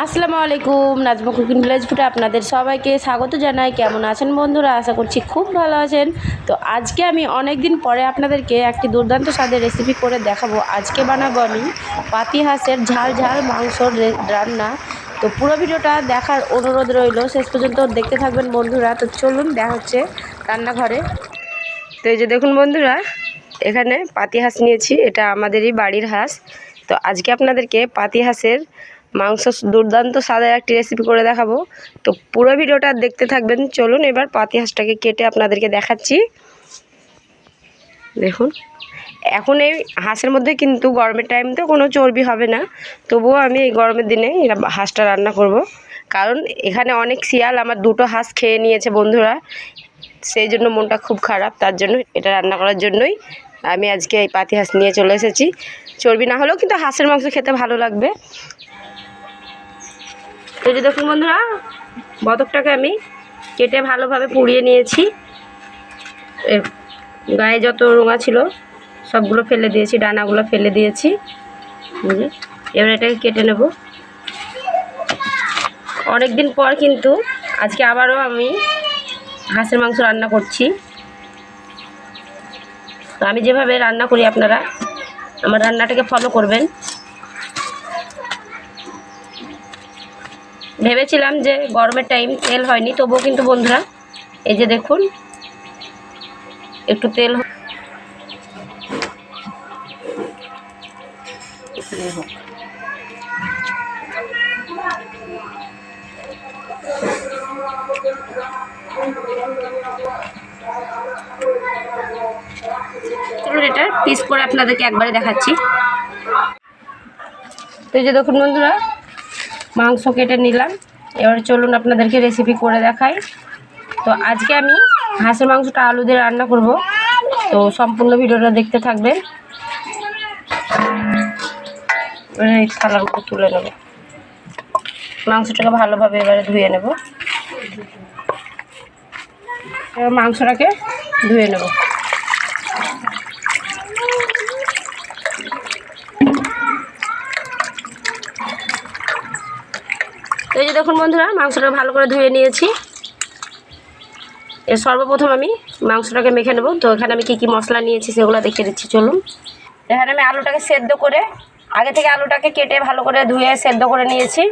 আসসালামু আলাইকুম, Nazma cooking village ফুটে আপনাদের সবাইকে স্বাগত জানাই। কেমন আছেন বন্ধুরা? আশা করছি খুব ভালো আছেন। তো আজকে আমি অনেক দিন পরে আপনাদেরকে একটি দুর্দান্ত স্বাদের রেসিপি করে দেখাবো। আজকে বানাবো আমি পাতি হাঁসের ঝাল ঝাল মাংসর রান্না। তো পুরো ভিডিওটা দেখার অনুরোধ রইল। শেষ পর্যন্ত দেখতে থাকবেন বন্ধুরা। তো চলুন, দেখা হচ্ছে রান্নাঘরে। তো এই যে দেখুন বন্ধুরা, এখানে পাতি হাঁস নিয়েছি। এটা আমাদেরই বাড়ির হাঁস। তো আজকে আপনাদেরকে পাতি হাঁসের মাংস দুর্দান্ত স্বাদের একটি রেসিপি করে দেখাবো। তো পুরো ভিডিওটা দেখতে থাকবেন। চলুন এবার পাতি হাঁসটাকে কেটে আপনাদেরকে দেখাচ্ছি। দেখুন, এখন এই হাঁসের মধ্যে কিন্তু গরমের টাইম তো কোনো চর্বি হবে না। তবুও আমি এই গরমের দিনে হাঁসটা রান্না করব। কারণ এখানে অনেক শিয়াল আমার দুটো হাঁস খেয়ে নিয়েছে বন্ধুরা। সেই জন্য মনটা খুব খারাপ। তার জন্য এটা রান্না করার জন্যই আমি আজকে এই পাতি হাঁস নিয়ে চলে এসেছি। চর্বি না হলেও কিন্তু হাঁসের মাংস খেতে ভালো লাগবে। এই যে দেখুন বন্ধুরা বতকটাকে আমি কেটে ভালোভাবে পুড়িয়ে নিয়েছি। গায়ে যত রোঙা ছিল, সবগুলো ফেলে দিয়েছি, ডানাগুলো ফেলে দিয়েছি। এবার এটাকে কেটে নেব। অনেক দিন পর কিন্তু আজকে আবারও আমি হাঁসের মাংস রান্না করছি। তো আমি যেভাবে রান্না করি আপনারা, আমার রান্নাটাকে ফলো করবেন। ভেবেছিলাম যে গরমের টাইম তেল হয়নি, তবুও কিন্তু বন্ধুরা, এই যে দেখুন, একটু তেল এটা পিস করে আপনাদেরকে একবারে দেখাচ্ছি। তো যে দেখুন বন্ধুরা মাংস কেটে নিলাম। এবার চলুন আপনাদেরকে রেসিপি করে দেখাই। তো আজকে আমি হাঁসের মাংসটা আলু দিয়ে রান্না করব। তো সম্পূর্ণ ভিডিওটা দেখতে থাকবেন। তুলে নেব। মাংসটাকে ভালোভাবে এবারে ধুয়ে নেব। মাংসটাকে ধুয়ে নেব। তো এই যে দেখুন বন্ধুরা, মাংসটা ভালো করে ধুয়ে নিয়েছি। এর সর্বপ্রথম আমি মাংসটাকে মেখে নেব। তো এখানে আমি কী কী মশলা নিয়েছি সেগুলো দেখে দিচ্ছি, চলুন। এখানে আমি আলুটাকে সেদ্ধ করে, আগে থেকে আলুটাকে কেটে ভালো করে ধুয়ে সেদ্ধ করে নিয়েছি।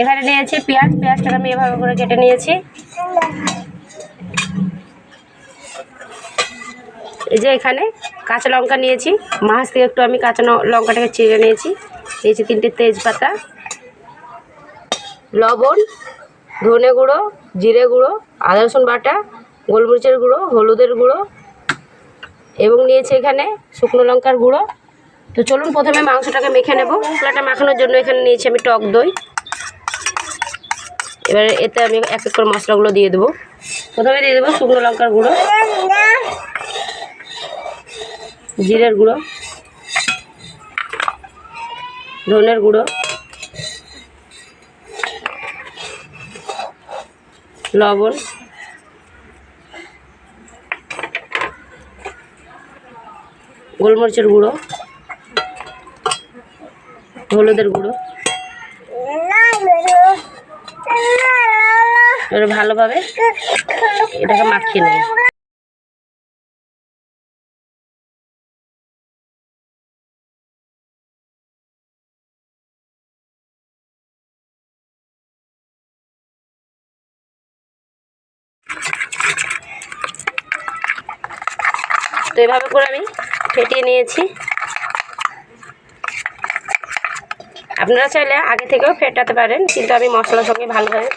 এখানে নিয়েছি পেঁয়াজ, পেঁয়াজটাকে আমি এভাবে করে কেটে নিয়েছি। এই যে এখানে কাঁচা লঙ্কা নিয়েছি। মাছ থেকে একটু আমি কাঁচা লঙ্কাটাকে চিড়ে নিয়েছি। নিয়েছি তিনটে তেজপাতা, লবণ, ধনে গুঁড়ো, জিরে গুঁড়ো, আদা, রসুন বাটা, গোলমরিচের গুঁড়ো, হলুদের গুঁড়ো এবং নিয়েছি এখানে শুকনো লঙ্কার গুঁড়ো। তো চলুন প্রথমে মাংসটাকে মেখে নেব। মশলাটা মাখানোর জন্য এখানে নিয়েছি আমি টক দই। এবারে এতে আমি এক এক করে মশলাগুলো দিয়ে দেবো। প্রথমে দিয়ে দেবো শুকনো লঙ্কার গুঁড়ো। জিরের গুঁড়ো ধনের গুঁড়ো লবণ গোলমরিচের গুঁড়ো হলুদের গুঁড়ো। এবার ভালোভাবে এটাকে মাখিয়ে নেব। তো এভাবে করে আমি ফেটিয়ে নিয়েছি। আপনারা চাইলে আগে থেকেও ফেটাতে পারেন, কিন্তু আমি মশলার সঙ্গে ভালোভাবে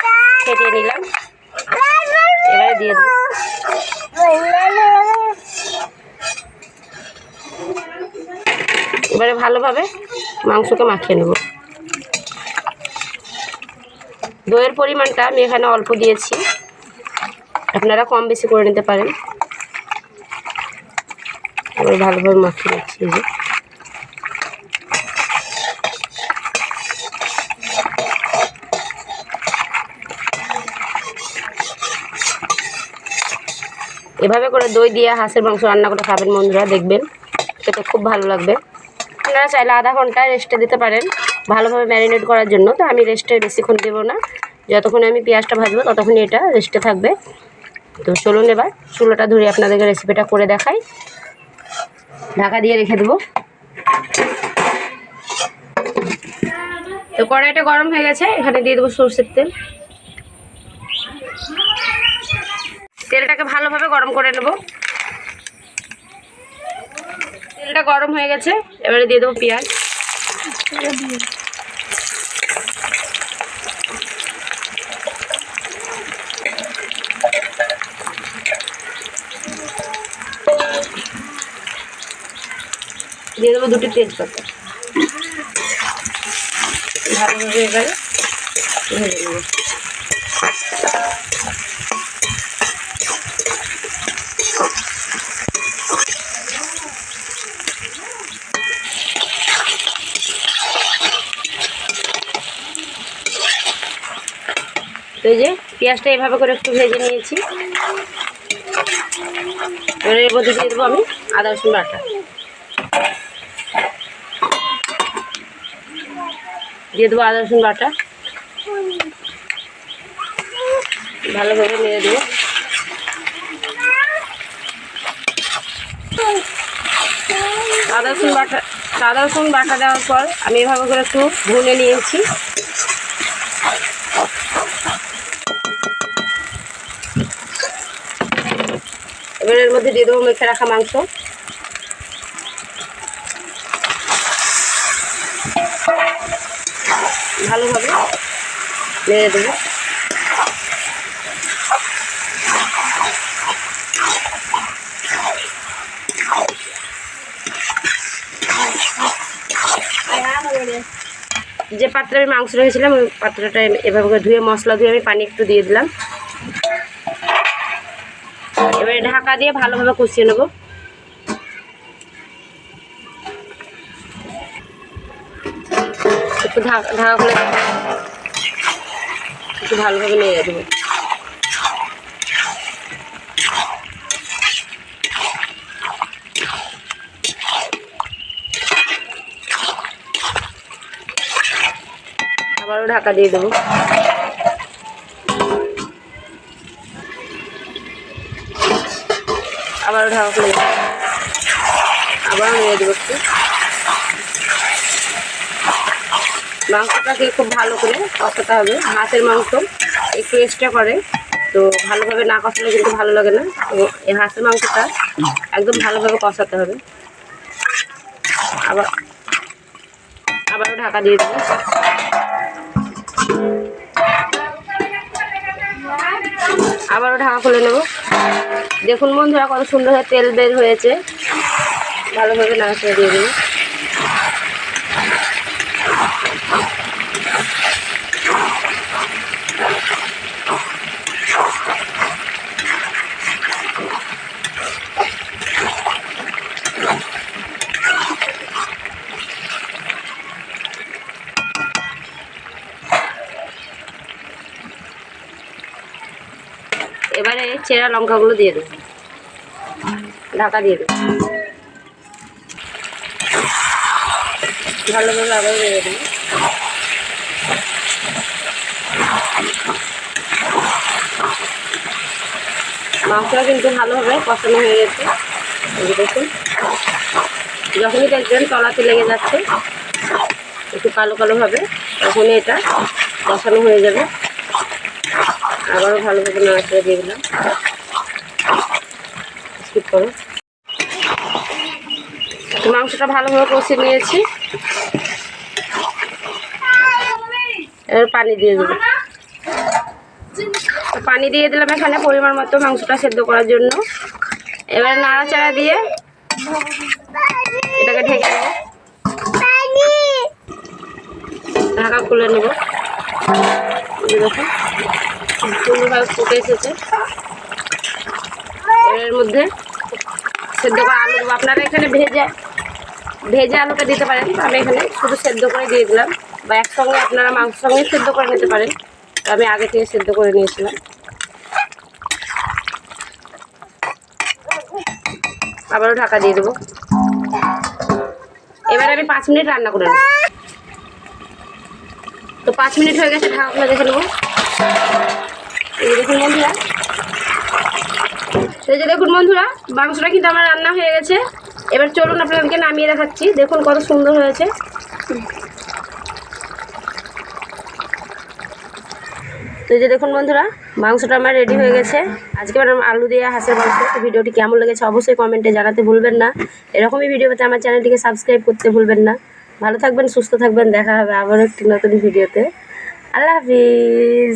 ফেটিয়ে নিলাম। এবারে দিয়ে দেবো। এবারে ভালোভাবে মাংসকে মাখিয়ে নেব। দইয়ের পরিমাণটা আমি এখানে অল্প দিয়েছি। আপনারা কম বেশি করে নিতে পারেন। এবার ভালোভাবে মাখিয়ে যে। এভাবে করে দই দিয়ে হাঁসের মাংস রান্না করে খাবেন বন্ধুরা, দেখবেন। খেতে খুব ভালো লাগবে। আপনারা চাইলে আধা ঘণ্টা রেস্টে দিতে পারেন ভালোভাবে ম্যারিনেট করার জন্য। তো আমি রেস্টে বেশিক্ষণ দেবো না। যতক্ষণ আমি পেঁয়াজটা ভাজবো ততক্ষণই এটা রেস্টে থাকবে। তো চলুন এবার, চুলোটা ধরে আপনাদেরকে রেসিপিটা করে দেখাই। ঢাকা দিয়ে রেখে দেবো। তো কড়াইটা গরম হয়ে গেছে, এখানে দিয়ে দেবো সর্ষের তেল। তেলটাকে ভালোভাবে গরম করে নেব। তেলটা গরম হয়ে গেছে, এবারে দিয়ে দেবো পেঁয়াজ। দিয়ে দেবো দুটি তেজপাতা ভালোভাবে এবারে ভেজে নেব। এই যে পেঁয়াজটা এভাবে করে একটু ভেজে নিয়েছি। এবার এর মধ্যে দিয়ে দেবো আমি আদা রসুন বাটা। দিয়ে দেবো আদা রসুন বাটা। ভালোভাবে নিয়ে দেবো। আদা রসুন বাটা, আদা রসুন বাটা দেওয়ার পর আমি এভাবে করে একটু ভুনে নিয়েছি। এবার এর মধ্যে দিয়ে দেবো মেখে রাখা মাংস। ভালোভাবে নেড়ে দেবো। যে পাত্রে আমি মাংস রেখেছিলাম, ওই পাত্রটা এভাবে করে ধুয়ে, মশলা ধুয়ে আমি পানি একটু দিয়ে দিলাম। এবারে ঢাকা দিয়ে ভালোভাবে কষিয়ে নেব। ঢাকা খুলে একটু ভালোভাবে নিয়ে দেবো। আবারও ঢাকা দিয়ে দেবো। আবারও ঢাকা খুলে আবারও নিয়ে দেবো একটু। মাংসটাকে খুব ভালো করে কষাতে হবে। হাঁসের মাংস একটু এক্সট্রা করে। তো ভালোভাবে না কষালে কিন্তু ভালো লাগে না। তো এই হাঁসের মাংসটা একদম ভালোভাবে কষাতে হবে। আবার আবারও ঢাকা দিয়ে দেবো। আবারও ঢাকা খুলে নেব। দেখুন বন্ধুরা, কত সুন্দর তেল বের হয়েছে। ভালোভাবে নাড়াচাড়া দিয়ে দেবো। এবারে চেরা লঙ্কাগুলো দিয়ে দেবো। ঢাকা দিয়ে দেবো। ভালোভাবে আবার দিয়ে দেবো। মাংসটা কিন্তু ভালোভাবে কষানো হয়ে গেছে। দেখুন। যখনই দেখবেন তলাতে লেগে যাচ্ছে, একটু কালো কালোভাবে তখনই এটা কষানো হয়ে যাবে। আবারও ভালোভাবে নাড়াচাড়া দিয়ে দিলাম। স্কিপ করো। মাংসটা ভালোভাবে কষিয়ে নিয়েছি। এবার পানি দিয়ে দেবো। পানি দিয়ে দিলাম এখানে পরিমাণ মতো মাংসটা সেদ্ধ করার জন্য। এবার নাড়াচাড়া দিয়ে এটাকে ঢেকে দেবো। ঢাকা খুলে নেব। দেখুন সুন্দরভাবে ফুটে এসেছে। এর মধ্যে সেদ্ধ করা আলু দেবো। আপনারা এখানে ভেজে ভেজে আলুটা দিতে পারেন। আমি এখানে শুধু সেদ্ধ করে দিয়ে দিলাম। বা একসঙ্গে আপনারা মাংসের সঙ্গে সেদ্ধ করে নিতে পারেন। আমি আগে থেকে সেদ্ধ করে নিয়েছিলাম। আবারও ঢাকা দিয়ে দেবো। এবারে আমি পাঁচ মিনিট রান্না করে নেব। তো পাঁচ মিনিট হয়ে গেছে ঢাকা খুলে দেখে নেব। এই দেখুন বন্ধুরা। এই যে দেখুন বন্ধুরা, মাংসটা কিন্তু আমার রান্না হয়ে গেছে। এবার চলুন আপনাদেরকে নামিয়ে দেখাচ্ছি। দেখুন কত সুন্দর হয়েছে। তো যে দেখুন বন্ধুরা, মাংসটা আমার রেডি হয়ে গেছে। আজকে বানাম আলু দিয়ে হাঁসের মাংস। ভিডিওটি কেমন লেগেছে অবশ্যই কমেন্টে জানাতে ভুলবেন না। এরকমই ভিডিও পেতে আমার চ্যানেলটিকে সাবস্ক্রাইব করতে ভুলবেন না। ভালো থাকবেন, সুস্থ থাকবেন। দেখা হবে আবারও একটি নতুন ভিডিওতে আল্লাহ হাফিজ।